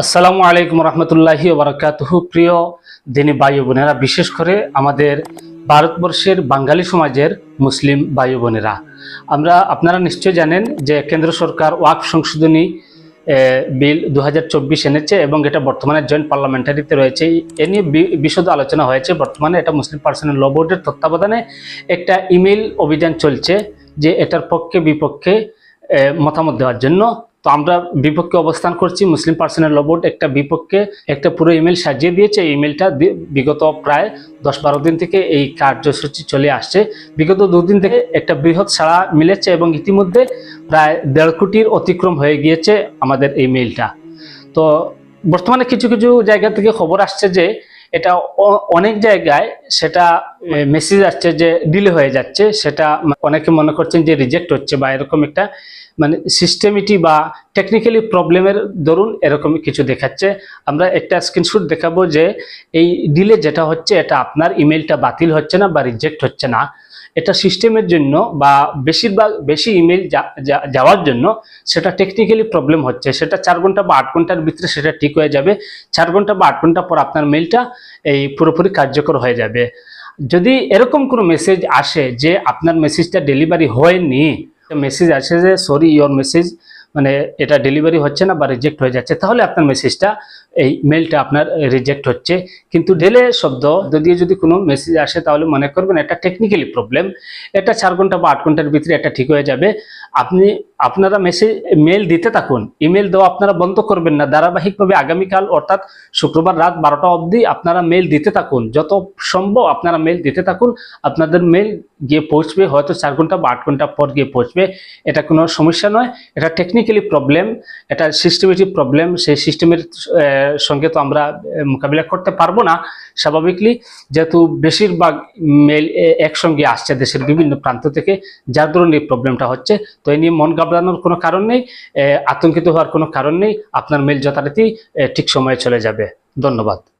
আসসালামু আলাইকুম রহমতুল্লাহি ওবরাকাতুহু প্রিয় দিনী ভাই বোনেরা, বিশেষ করে আমাদের ভারতবর্ষের বাঙালি সমাজের মুসলিম ভাই বোনেরা, আমরা আপনারা নিশ্চয় জানেন যে কেন্দ্র সরকার ওয়াক সংশোধনী বিল দু হাজার চব্বিশ এনেছে এবং এটা বর্তমানে জয়েন্ট পার্লামেন্টারিতে রয়েছে। এ নিয়ে বিশদ আলোচনা হয়েছে। বর্তমানে এটা মুসলিম পার্সোনাল ল বোর্ডের তত্ত্বাবধানে একটা ইমেল অভিযান চলছে যে এটার পক্ষে বিপক্ষে মতামত দেওয়ার জন্য। তো আমরা বিপক্ষে অবস্থান করছি, মুসলিম পার্সোনাল বোর্ড একটা বিপক্ষে একটা পুরো ইমেল সাজিয়ে দিয়েছে। ইমেলটা বিগত প্রায় দশ বারো দিন থেকে এই কার্যসূচি চলে আসছে। বিগত দুদিন থেকে একটা বৃহৎ সাড়া মিলেছে এবং ইতিমধ্যে প্রায় দেড় কোটির অতিক্রম হয়ে গিয়েছে আমাদের এই মেইলটা। তো বর্তমানে কিছু কিছু জায়গা থেকে খবর আসছে যে এটা অনেক জায়গায় সেটা মেসেজ আসছে যে ডিলে হয়ে যাচ্ছে। সেটা অনেকে মনে করছেন যে রিজেক্ট হচ্ছে বা এরকম একটা মানে সিস্টেমিটি বা টেকনিক্যালি প্রবলেমের দরুন এরকম কিছু দেখাচ্ছে। আমরা একটা স্ক্রিনশট দেখাবো যে এই ডিলে যেটা হচ্ছে, এটা আপনার ইমেলটা বাতিল হচ্ছে না বা রিজেক্ট হচ্ছে না। এটা সিস্টেমের জন্য বা বেশিরভাগ, বেশি ইমেল যাওয়ার জন্য সেটা টেকনিক্যালি প্রবলেম হচ্ছে। সেটা চার ঘণ্টা বা আট ঘণ্টার ভিতরে সেটা ঠিক হয়ে যাবে। চার ঘণ্টা বা আট ঘণ্টা পর আপনার মেলটা এই পুরোপুরি কার্যকর হয়ে যাবে। যদি এরকম কোনো মেসেজ আসে যে আপনার মেসেজটা ডেলিভারি হয়নি মেসেজ আসে যে সরি ইয়োর মেসেজ মানে এটা ডেলিভারি হচ্ছে না বা রিজেক্ট হয়ে যাচ্ছে, তাহলে আপনার মেসেজটা এই মেলটা আপনার রিজেক্ট হচ্ছে। কিন্তু ডেলে শব্দ যদি যদি কোনো মেসেজ আসে, তাহলে মনে করবেন এটা টেকনিক্যালি প্রবলেম এটা চার ঘণ্টা বা আট ঘণ্টার ভিতরে এটা ঠিক হয়ে যাবে। আপনি, আপনারা মেসেজ মেল দিতে থাকুন। ইমেল দেওয়া আপনারা বন্ধ করবেন না। ধারাবাহিকভাবে আগামীকাল, অর্থাৎ শুক্রবার রাত বারোটা অবধি আপনারা মেল দিতে থাকুন। যত সম্ভব আপনারা মেল দিতে থাকুন। আপনাদের মেল গিয়ে পৌঁছবে, হয়তো চার ঘণ্টা বা আট ঘণ্টা পর গিয়ে পৌঁছবে। এটা কোনো সমস্যা নয়। এটা টেকনিক্যালি প্রবলেম এটা সিস্টেমেটিক প্রবলেম সেই সিস্টেমের সঙ্গে তো আমরা মোকাবিলা করতে পারব না। স্বাভাবিকলি যেহেতু বেশিরভাগ মেল একসঙ্গে আসছে দেশের বিভিন্ন প্রান্ত থেকে, যার ধরুন এই প্রবলেমটা হচ্ছে, তো এই নিয়ে মন ঘাবড়ানোর কোনো কারণ নেই আতঙ্কিত হওয়ার কোনো কারণ নেই, আপনার মেল যথারীতি ঠিক সময়ে চলে যাবে। ধন্যবাদ।